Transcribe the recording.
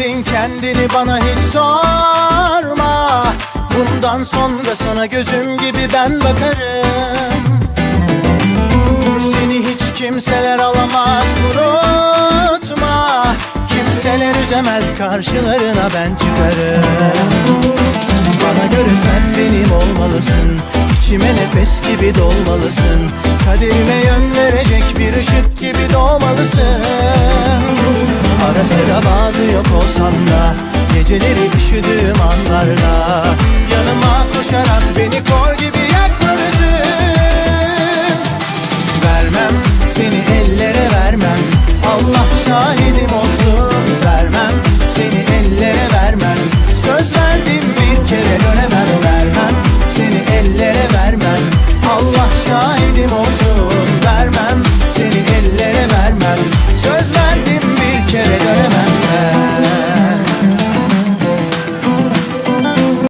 bitirdin kendini bana hiç sorma. Bundan sonra sana gözüm gibi ben bakarım. Seni hiç kimseler alamaz unutma. Kimseler üzemez karşılarına ben çıkarım. Bana göre sen benim olmalısın. İçime nefes gibi dolmalısın. Kaderime yön verecek bir ışık gibi doğmalısın Ara sıra bazı yok olsan da Geceleri üşüdüğüm anlarda. Yanıma koşarak beni kol gibi yaklarısın Vermem seni ellere vermem. Allah şahidim olsun.